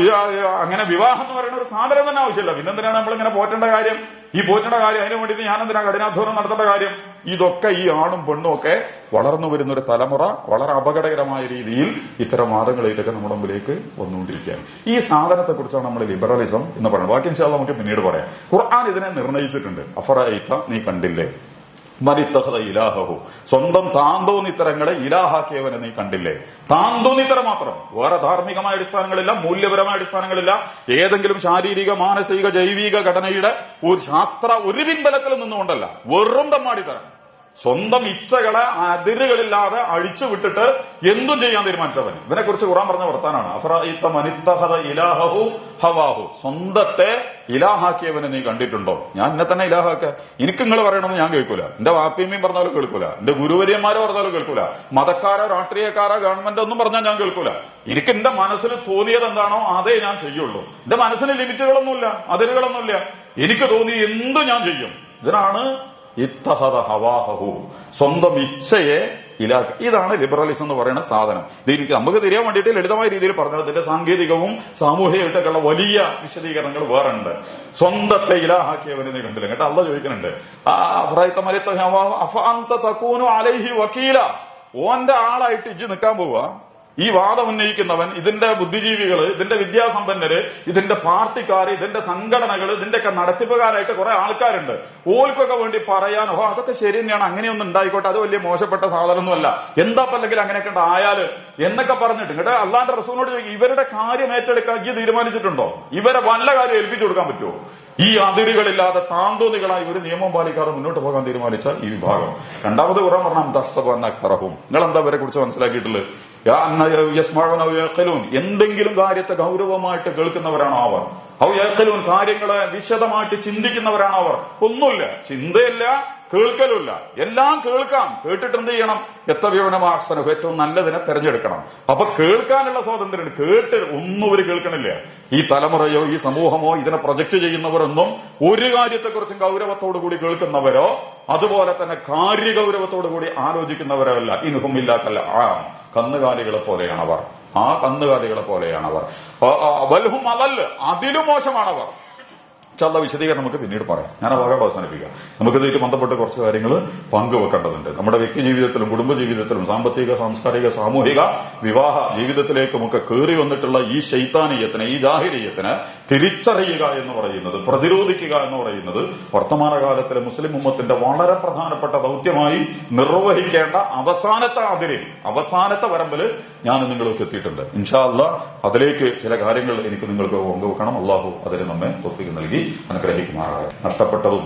അങ്ങനെ വിവാഹം എന്ന് പറയുന്ന ഒരു സാധനം തന്നെ ആവശ്യമില്ല. പിന്നെന്തിനാണ് നമ്മൾ ഇങ്ങനെ പോറ്റേണ്ട കാര്യം? ഈ പോറ്റേണ്ട കാര്യം അതിന് വേണ്ടിയിട്ട് ഞാൻ എന്തിനാ കഠിനാധ്വാനം നടത്തേണ്ട കാര്യം? ഇതൊക്കെ ഈ ആണും പെണ്ണും ഒക്കെ വളർന്നു വരുന്ന ഒരു തലമുറ വളരെ അപകടകരമായ രീതിയിൽ ഇത്തരം വാദങ്ങളിലേക്കൊക്കെ നമ്മുടെ മുമ്പിലേക്ക് വന്നുകൊണ്ടിരിക്കുകയാണ്. ഈ സാധനത്തെ കുറിച്ചാണ് നമ്മൾ ലിബറലിസം എന്ന് പറയുന്നത്. ബാക്കി ഇൻഷാല്ല നമുക്ക് പിന്നീട് പറയാം. ഖുർആൻ ഇതിനെ നിർണയിച്ചിട്ടുണ്ട്. അഫറൈത്ത നീ കണ്ടില്ലേ? മരിത്തഹത ഇലാഹു സ്വന്തം താന്തോന്നിത്തരങ്ങളെ ഇലാഹാക്കിയവനെ നീ കണ്ടില്ലേ? താന്തോന്നിത്തരം മാത്രം. വേറെ ധാർമ്മികമായ അടിസ്ഥാനങ്ങളില്ല മൂല്യപരമായ അടിസ്ഥാനങ്ങളില്ല. ഏതെങ്കിലും ശാരീരിക മാനസിക ജൈവിക ഘടനയുടെ ഒരു ശാസ്ത്ര ഒരു പിൻബലത്തിൽ നിന്നുകൊണ്ടല്ല. വെറും തമ്മാടിത്തരം. സ്വന്തം ഇച്ഛകളെ അതിരുകളില്ലാതെ അഴിച്ചു വിട്ടിട്ട് എന്തും ചെയ്യാൻ തീരുമാനിച്ചവൻ. ഇതിനെ കുറിച്ച് ഖുറാൻ പറഞ്ഞ വർത്താനാണ്. ഇലാഹു ഹവാഹു. സ്വന്തത്തെ ഇലാഹാക്കിയവനെ നീ കണ്ടിട്ടുണ്ടോ? ഞാൻ എന്നെ തന്നെ ഇലാഹാക്ക. എനിക്ക് നിങ്ങൾ പറയണമെന്ന് ഞാൻ കേൾക്കൂല. എന്റെ വാപ്പിയമ്മയും പറഞ്ഞാലും കേൾക്കൂല. എന്റെ ഗുരുവര്യന്മാരെ പറഞ്ഞാലും കേൾക്കൂല. മതക്കാരോ രാഷ്ട്രീയക്കാരോ ഗവൺമെന്റ് ഒന്നും പറഞ്ഞാൽ ഞാൻ കേൾക്കൂല. എനിക്ക് എന്റെ മനസ്സിൽ തോന്നിയത് എന്താണോ അതേ ഞാൻ ചെയ്യുള്ളൂ. എന്റെ മനസ്സിന് ലിമിറ്റുകളൊന്നുമില്ല അതിരുകളൊന്നുമില്ല. എനിക്ക് തോന്നി എന്ത് ഞാൻ ചെയ്യും. ഇതിനാണ് ഇത്തഹദ ഹവാഹു. സ്വന്തം ഇച്ഛയെ ഇലാക്ക ഇതാണ് ലിബറലിസം എന്ന് പറയുന്ന സാധനം. ഇത് നമുക്ക് തിരിയാൻ വേണ്ടിയിട്ട് ലളിതമായ രീതിയിൽ പറഞ്ഞത് ഇതിന്റെ സാങ്കേതികവും സാമൂഹികമായിട്ടൊക്കെയുള്ള വലിയ വിശദീകരണങ്ങൾ വേറെ ഉണ്ട് സ്വന്തത്തെ ഇലാഹാക്കിയവനെ നീ കണ്ടില്ല? കേട്ടോ അല്ല ചോദിക്കുന്നുണ്ട്. ആ, അലൈഹി വക്കീല ഓന്റെ ആളായിട്ട് ഇജ്ജ് നിൽക്കാൻ പോവുക ഈ വാദം ഉന്നയിക്കുന്നവൻ ഇതിന്റെ ബുദ്ധിജീവികൾ ഇതിന്റെ വിദ്യാസമ്പന്നര് ഇതിന്റെ പാർട്ടിക്കാര് ഇതിന്റെ സംഘടനകൾ ഇതിന്റെയൊക്കെ നടത്തിപ്പുകാരായിട്ട് കുറെ ആൾക്കാരുണ്ട്. ഓൽക്കൊക്കെ വേണ്ടി പറയാൻ ഓ അതൊക്കെ ശരി തന്നെയാണ് അങ്ങനെയൊന്നും ഉണ്ടായിക്കോട്ടെ അത് വലിയ മോശപ്പെട്ട സാധനമൊന്നുമല്ല. എന്താ അല്ലെങ്കിൽ അങ്ങനെയൊക്കെ ഉണ്ടായാൽ എന്നൊക്കെ പറഞ്ഞിട്ട് കേട്ടോ അള്ളാന്റെ റസൂലിനോട് ചോദിക്കും ഇവരുടെ കാര്യം ഏറ്റെടുക്കാൻ ഈ തീരുമാനിച്ചിട്ടുണ്ടോ? ഇവരെ വല്ല കാര്യം ഏൽപ്പിച്ചു കൊടുക്കാൻ പറ്റുമോ? ഈ അതിരുകളില്ലാതെ താന്തോന്നികളായി ഒരു നിയമം പാലിക്കാതെ മുന്നോട്ട് പോകാൻ തീരുമാനിച്ച ഈ വിഭാഗം. രണ്ടാമത് കുറേ പറഞ്ഞാൽ അക്സറഹും. നിങ്ങൾ എന്താ ഇവരെ കുറിച്ച് മനസ്സിലാക്കിയിട്ടുള്ളത്. എന്തെങ്കിലും കാര്യത്തെ ഗൗരവമായിട്ട് കേൾക്കുന്നവരാണ് അവർ. ഔ ഏക്കലൂൻ കാര്യങ്ങളെ വിശദമായിട്ട് ചിന്തിക്കുന്നവരാണ് അവർ. ഒന്നുമില്ല. ചിന്തയില്ല കേൾക്കലുമില്ല. എല്ലാം കേൾക്കാം. കേട്ടിട്ട് എന്ത് ചെയ്യണം എത്തവ്യവനമാസനം ഏറ്റവും നല്ലതിനെ തെരഞ്ഞെടുക്കണം. അപ്പൊ കേൾക്കാനുള്ള സ്വാതന്ത്ര്യം കേട്ട് ഒന്നും ഒരു കേൾക്കണില്ല. ഈ തലമുറയോ ഈ സമൂഹമോ ഇതിനെ പ്രൊജക്ട് ചെയ്യുന്നവരൊന്നും ഒരു കാര്യത്തെക്കുറിച്ചും ഗൗരവത്തോടു കൂടി കേൾക്കുന്നവരോ അതുപോലെ തന്നെ കാര്യ കാര്യഗൗരവത്തോടു കൂടി ആലോചിക്കുന്നവരോ അല്ല ഇൻഹുമില്ലാത്തല്ല ആ കന്നുകാലികളെ പോലെയാണവർ. ആ കന്നുകാലികളെ പോലെയാണവർ. വൽഹും അതല്ല അതിലും മോശമാണവർ. ചള്ള വിശദീകരണം നമുക്ക് പിന്നീട് പറയാം. ഞാൻ ആ അവസാനിപ്പിക്കാം. നമുക്ക് ഇതിലേക്ക് ബന്ധപ്പെട്ട് കുറച്ച് കാര്യങ്ങൾ പങ്കുവെക്കേണ്ടതുണ്ട്. നമ്മുടെ വ്യക്തി ജീവിതത്തിലും കുടുംബ ജീവിതത്തിലും സാമ്പത്തിക സാംസ്കാരിക സാമൂഹിക വിവാഹ ജീവിതത്തിലേക്കും ഒക്കെ കയറി വന്നിട്ടുള്ള ഈ ശൈതാനീയത്തിന് ഈ ജാഹിരീയത്തിന് തിരിച്ചറിയുക എന്ന് പറയുന്നത് പ്രതിരോധിക്കുക എന്ന് പറയുന്നത് വർത്തമാനകാലത്തിലെ മുസ്ലിം ഉമ്മത്തിന്റെ വളരെ പ്രധാനപ്പെട്ട ദൗത്യമായി നിർവഹിക്കേണ്ട അവസാനത്തെ അതിരിൽ അവസാനത്തെ വരമ്പിൽ ഞാൻ നിങ്ങൾക്ക് എത്തിയിട്ടുണ്ട്. ഇൻഷാല്ല അതിലേക്ക് ചില കാര്യങ്ങൾ എനിക്ക് നിങ്ങൾക്ക് പങ്കുവെക്കണം. അള്ളാഹു അതിന് നമ്മെ തൊഫിക്ക് നൽകി. അനുഗ്രഹിക്കുമാറാകട്ടെ. നഷ്ടപ്പെട്ടതും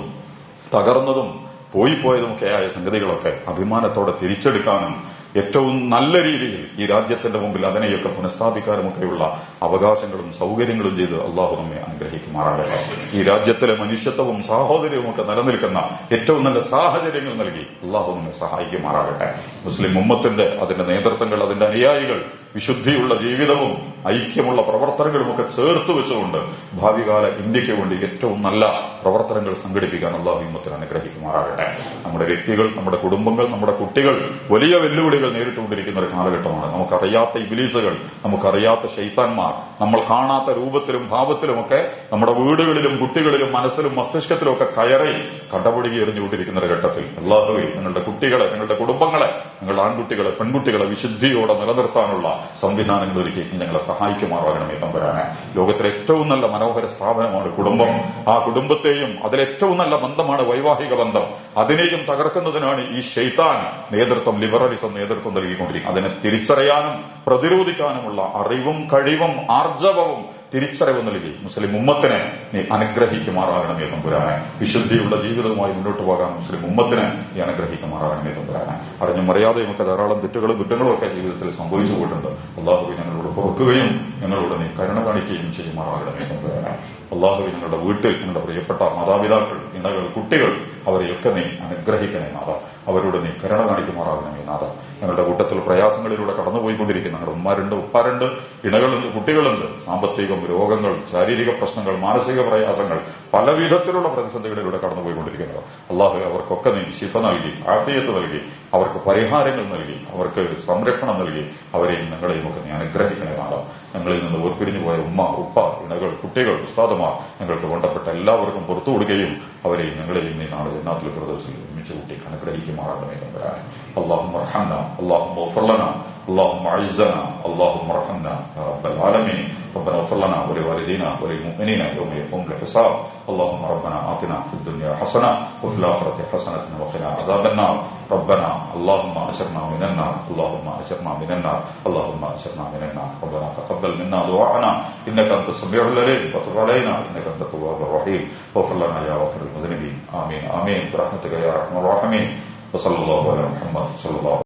തകർന്നതും പോയിപ്പോയതുമൊക്കെ ആയ സംഗതികളൊക്കെ അഭിമാനത്തോടെ തിരിച്ചെടുക്കാനും ഏറ്റവും നല്ല രീതിയിൽ ഈ രാജ്യത്തിന്റെ മുമ്പിൽ അതിനെയൊക്കെ പുനഃസ്ഥാപിക്കാനുമൊക്കെയുള്ള അവകാശങ്ങളും സൗകര്യങ്ങളും ചെയ്ത് അള്ളാഹു നമ്മെ അനുഗ്രഹിക്കുമാറാകട്ടെ. ഈ രാജ്യത്തിലെ മനുഷ്യത്വവും സാഹോദര്യവും ഒക്കെ നിലനിൽക്കുന്ന ഏറ്റവും നല്ല സാഹചര്യങ്ങൾ നൽകി അള്ളാഹു നമ്മെ സഹായിക്കുമാറാകട്ടെ. മുസ്ലിം ഉമ്മത്തിന്റെ അതിന്റെ നേതൃത്വങ്ങൾ അതിന്റെ അനുയായികൾ വിശുദ്ധിയുള്ള ജീവിതവും ഐക്യമുള്ള പ്രവർത്തനങ്ങളും ഒക്കെ ചേർത്ത് വെച്ചുകൊണ്ട് ഭാവികാല ഇന്ത്യയ്ക്ക് വേണ്ടി ഏറ്റവും നല്ല പ്രവർത്തനങ്ങൾ സംഘടിപ്പിക്കാൻ അള്ളാഹു ഹിമ്മത്തിൽ അനുഗ്രഹിക്കുമാറാകട്ടെ. നമ്മുടെ വ്യക്തികൾ നമ്മുടെ കുടുംബങ്ങൾ നമ്മുടെ കുട്ടികൾ വലിയ വെല്ലുവിളികൾ നേരിട്ടുകൊണ്ടിരിക്കുന്ന ഒരു കാലഘട്ടമാണ്. നമുക്കറിയാത്ത ഇബിലീസുകൾ നമുക്കറിയാത്ത ശൈത്താന്മാർ നമ്മൾ കാണാത്ത രൂപത്തിലും ഭാവത്തിലുമൊക്കെ നമ്മുടെ വീടുകളിലും കുട്ടികളിലും മനസ്സിലും മസ്തിഷ്കത്തിലും ഒക്കെ കയറി കടപുടുകി എറിഞ്ഞുകൊണ്ടിരിക്കുന്ന ഒരു ഘട്ടത്തിൽ അള്ളാഹുവിൽ നിങ്ങളുടെ കുട്ടികളെ നിങ്ങളുടെ കുടുംബങ്ങളെ നിങ്ങളുടെ ആൺകുട്ടികളെ പെൺകുട്ടികളെ വിശുദ്ധിയോടെ നിലനിർത്താനുള്ള സംവിധാനങ്ങൾ ഒരുക്കി ഞങ്ങളെ സഹായിക്കുമാറാകണമേ തമ്പുരാനെ. ലോകത്തിലെ ഏറ്റവും നല്ല മനോഹര സ്ഥാപനമാണ് കുടുംബം. ആ കുടുംബത്തെയും അതിലേറ്റവും നല്ല ബന്ധമാണ് വൈവാഹിക ബന്ധം. അതിനെയും തകർക്കുന്നതിനാണ് ഈ ഷെയ്ത്താൻ നേതൃത്വം ലിബറലിസം നേതൃത്വം നൽകിക്കൊണ്ടിരിക്കുന്നത്. അതിനെ തിരിച്ചറിയാനും പ്രതിരോധിക്കാനുമുള്ള അറിവും കഴിവും ആർജവവും തിരിച്ചറിവ് നൽകി മുസ്ലിം ഉമ്മത്തിനെ നീ അനുഗ്രഹിക്കുമാറാകണമേ തമ്പുരാനെ. വിശുദ്ധിയുള്ള ജീവിതവുമായി മുന്നോട്ട് പോകാൻ മുസ്ലിം ഉമ്മത്തിനെ നീ അനുഗ്രഹിക്കുമാറാകണമേ തമ്പുരാനെ അറിഞ്ഞും മറിയാതെ ഒക്കെ ധാരാളം തെറ്റുകളും കുറ്റങ്ങളും ഒക്കെ ജീവിതത്തിൽ സംഭവിച്ചു പോയിട്ടുണ്ട്. അള്ളാഹു ഞങ്ങളോട് പുറക്കുകയും ഞങ്ങളോട് നീ കരുണ കാണിക്കുകയും ചെയ്യുമാറാകണമേ തമ്പുരാനെ അള്ളാഹു ഞങ്ങളുടെ വീട്ടിൽ ഞങ്ങളുടെ പ്രിയപ്പെട്ട മാതാപിതാക്കൾ ഇണകൾ കുട്ടികൾ അവരെയൊക്കെ നീ അനുഗ്രഹിക്കണേ നാഥ. അവരോട് നീ കരുണ കാണിക്കുമാറാകണമേ നാഥ. ഞങ്ങളുടെ കൂട്ടത്തിൽ പ്രയാസങ്ങളിലൂടെ കടന്നുപോയിക്കൊണ്ടിരിക്കുന്ന ഞങ്ങളുടെ ഉമ്മാരുണ്ട് ഉപ്പാരുണ്ട് ഇണകളുണ്ട് കുട്ടികളുണ്ട്. സാമ്പത്തികം രോഗങ്ങൾ ശാരീരിക പ്രശ്നങ്ങൾ മാനസിക പ്രയാസങ്ങൾ പലവിധത്തിലുള്ള പ്രതിസന്ധികളിലൂടെ കടന്നുപോയിക്കൊണ്ടിരിക്കുന്നത്. അള്ളാഹു അവർക്കൊക്കെ നീ ശിഫ നൽകി അഭയത്ത് നൽകി അവർക്ക് പരിഹാരങ്ങൾ നൽകി അവർക്ക് സംരക്ഷണം നൽകി അവരെയും ഞങ്ങളെയും ഒക്കെ നീ അനുഗ്രഹിക്കണേ നാളെ ഞങ്ങളിൽ നിന്ന് ഓർപ്പിരിഞ്ഞു പോയ ഉമ്മ ഉപ്പ ഇണകൾ കുട്ടികൾ ഉസ്താദമാർ ഞങ്ങൾക്ക് വേണ്ടപ്പെട്ട എല്ലാവർക്കും പുറത്തു കൊടുക്കുകയും അവരെയും ഞങ്ങളെയും നീ നാളെ ജന്നാത്തിൽ പ്രദർശനം ഒരുമിച്ച് കൂട്ടി അനുഗ്രഹിക്കുമാറാകണമേ തമ്പരാൻ അള്ളാഹു മർഹന്ന അള്ളാഹു മൊഫർലന അള്ളാഹു മൈസന അള്ളാഹു റബ്ബൽ ആലമീൻ. ربنا اغفر لنا ولوالدينا وللمؤمنين يوم يقوم الحساب. اللهم ربنا آتنا في الدنيا حسنة وفي الآخرة حسنة وقنا عذاب النار. ربنا اللهم أجرنا من النار اللهم أجرنا من النار اللهم أجرنا من النار. ربنا تقبل منا دعاءنا. إنك أنت السميع العليم. وتب علينا. إنك أنت التواب الرحيم. واغفر لنا يا غافر المذنبين. آمين آمين. برحمتك يا أرحم الراحمين. وصلى الله على محمد صلى الله